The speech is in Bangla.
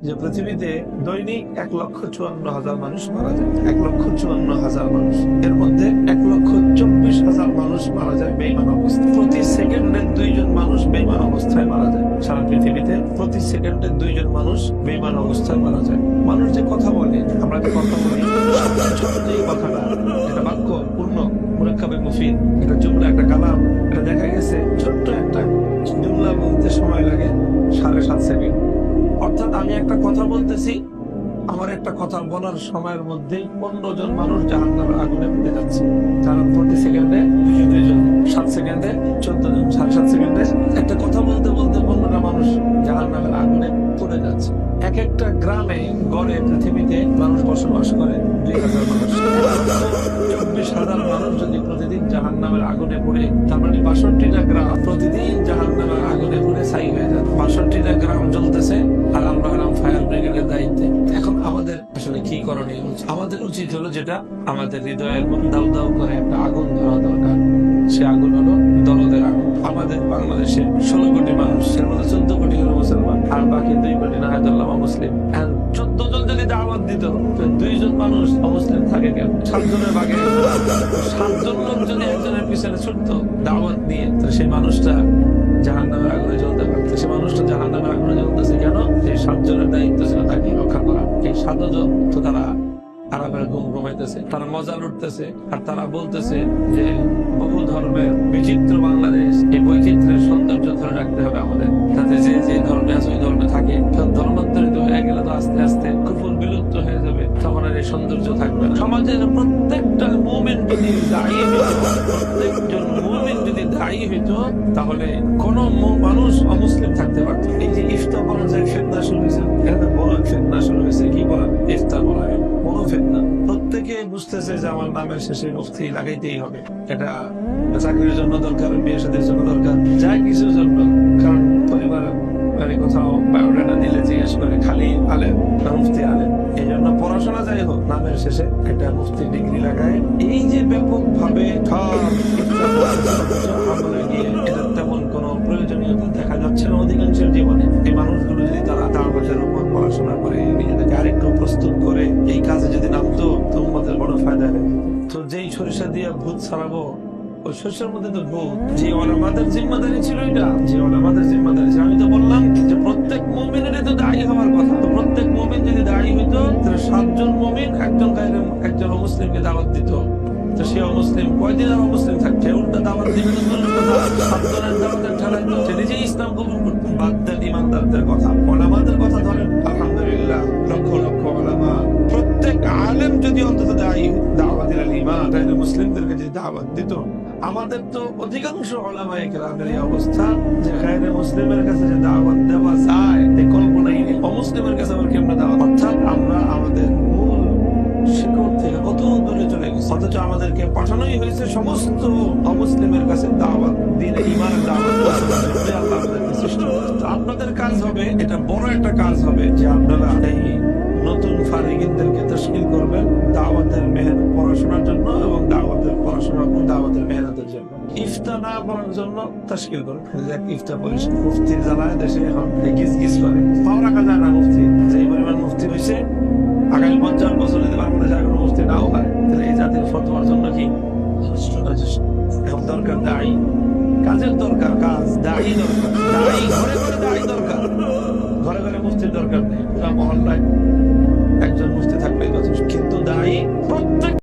যে পৃথিবীতে দৈনিক এক লক্ষ চুয়ান্ন হাজার মানুষ মারা যায়। এক লক্ষ চুয়ান্ন হাজার মানুষ। এর মধ্যে এক লক্ষ চব্বিশ হাজার মানুষ মারা যায় বেইমান অবস্থায়। প্রতি সেকেন্ডে দুইজন মানুষ বেইমান অবস্থায় মারা যায়। সারা পৃথিবীতে প্রতি সেকেন্ডে দুইজন মানুষ বেইমান অবস্থায় মারা যায়। মানুষ যে কথা বলে, আমরা যে কথা বলি কথাটা। এটা বাক্য পূর্ণ, মুরাক্কাবে মুফিদ। একটা জুমলা একটা কালাম। এটা দেখা গেছে ছোট্ট একটা। জুমলা বলতে সময় লাগে সাড়ে সাত সেকেন্ড। আমি একটা কথা বলতেছি। আমার একটা কথা বলার সময়ের মধ্যে জন মানুষ জাহান নামের আগুনে পুড়ে যাচ্ছে। কারণ প্রতি সেকেন্ডে সাত সেকেন্ডে একটা গ্রামে গড়ে পৃথিবীতে মানুষ বসবাস করে, দুই হাজার মানুষ। চব্বিশ হাজার মানুষ যদি প্রতিদিন জাহান নামের আগুনে পড়ে, তার মানে বাষট্টিটা গ্রাম প্রতিদিন জাহান নামের আগুনে পড়ে ছাই হয়ে যায়। বাষট্টিটা গ্রাম জ্বলতেছে, আর আমরা হলাম ফায়ার ব্রিগেডের দায়িত্বে। এখন আমাদের আসলে কি করণীয়? উচিত? আমাদের উচিত হলো যেটা আমাদের হৃদয়ের মধ্যে দাউ দাউ করে একটা আগুন ধরা দরকার। সে আগুন হলো দলদের আগুন। আমাদের বাংলাদেশে ষোলো আর বাকি দুই মুসলিম। চোদ্দ জন যদি দাওয়াত দিত দুইজন মানুষ অমুসলিম থাকে কেন? সাতজনের বাগে সাতজন লোক যদি একজনের পিছনে দাওয়াত নিয়ে তো সেই মানুষটা জাহান নামের আগুনে জ্বলতে সে মানুষটা জাহান নামের আগুনে জ্বলতেছে কেন? এই সাতজনের দায়িত্ব ছিল তাকে রক্ষা করা। এই সাতজন তো তারা আরামের ঘুম ঘুমাইতেছে, তারা মজা লুটতেছে, আর তারা বলতেছে যে বহু ধর্মের বিচিত্র বাংলাদেশ, এই বৈচিত্র্যের সৌন্দর্য ধরে রাখতে হবে আমাদের। তখন সৌন্দর্য থাকবে সমাজের প্রত্যেকটা মুভমেন্ট যদি হইতো প্রত্যেকজন মুভমেন্ট যদি দায়ী হইতো, তাহলে কোন মানুষ অমুসলিম থাকতে পারত এই যে ইফতার করার যে ফেতনা শুরু হয়েছে, এটা বড় ফেতনা শুরু হয়েছে। কি বলা ইফতার বলা বড় ফেতনা। প্রত্যেকে বুঝতেছে যে আমার নামের শেষে মুফতি লাগাইতেই হবে। এটা চাকরির জন্য দরকার, বিয়ে সাদের জন্য দরকার। যাই হোক, নামের শেষে মুফতি ডিগ্রি লাগায়। এই যে তেমন প্রয়োজনীয়তা দেখা যাচ্ছে না অধিকাংশের জীবনে। এই মানুষগুলো যদি তারা তার উপর পড়াশোনা করে, নিজেদেরকে আরেকটু প্রস্তুত করে, এই কাজে যদি নামতো, তো উম্মতের বড় ফায়দা তো যেই সরিষা দিয়ে ভূত ছাড়াবো, ওই সরিষার মধ্যে তো ভূত, যে ওলামাদের জিম্মাদারি ছিল এটা তো সে অমুসলিম। কয়দিন আর অমুসলিম থাকছে উল্টা দাওয়াত তো নিজেই ইসলাম কবুল করতো। বাদ ইমানদারদের কথা। ওলামাদের কথা ধরেন। আলহামদুলিল্লাহ, লক্ষ লক্ষ ওলামা। প্রত্যেক আলেম যদি অন্তত দায়ী, দাওয়াত ইলাল ঈমান। তাহলে মুসলিমদেরকে যদি দাওয়াত দিত। আমাদের তো অধিকাংশ ওলামায়ে কেরামের এই অবস্থা যে গায়রে মুসলিমের কাছে অথচ আমাদেরকে পাঠানোই হয়েছে সমস্ত অমুসলিমের কাছে দাওয়াত দিনে ইমানের দাওয়াত। আপনাদের কাজ হবে, এটা বড় একটা কাজ হবে যে আপনারা এই নতুন ফারিগিনদেরকে করবেন দাওয়াতের পড়াশোনার জন্য এবং দাওয়াতের পড়াশোনা দাওয়াতের মেহনতের জন্য। ইফতা না করার জন্য তশকিল করবেন ইফতা মুফতি জ্বালায় দেশে এখন করে, পাও রাখা যায় না মুফতি। যে পরিমাণ মুফতি হয়েছে, আগামী পঞ্চাশ বছর যদি বাংলাদেশে কোনো মুফতি নাও হয়। দায়ী দরকার ঘরে ঘরে দায়ী দরকার ঘরে ঘরে দরকার।